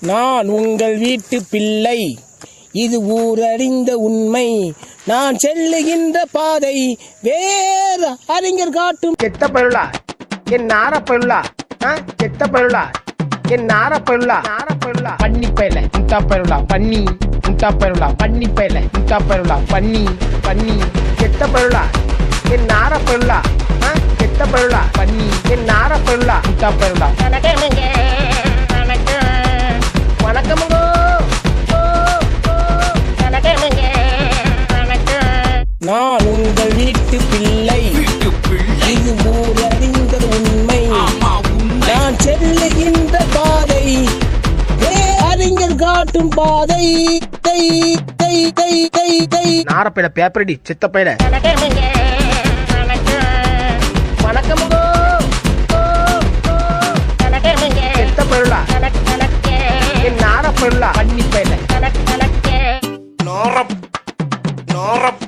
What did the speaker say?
நான் உங்கள் வீட்டு பிள்ளை. இது ஊரறிந்த உண்மை. நான் செல்லுகின்ற பாதை வேற அறிஞர் காட்டும். செத்த பருளா. என் நார பருளா. செத்த பருளா. என் நார பருளா. நார பருளா. பண்ணி பயல முட்டா பருளா. பண்ணி முட்டா பருளா. பண்ணி பயல முட்டா பருளா. பண்ணி பண்ணி செத்த பருளா. என் நார பருளா. செத்த பருளா. பண்ணி என் நார பருளா. முட்டா பருளா. நான் உங்கள் வீட்டு பிள்ளை. இது ஊரறிந்த உண்மை. நான் செல்லுகின்ற பாதை. வே அறிஞர் காட்டும் பாதை. தை தை தை தை தை. நார பையில பேப்பரடி செத்த பையில வணக்கமுங்க வணக்கம் வணக்கமுங்க ஓ, ஓ. வணக்கமுங்க செத்த பருளா வணக்கம் வணக்கம் என் நார பருளா பண்ணி பையில நாரப் நாரப்.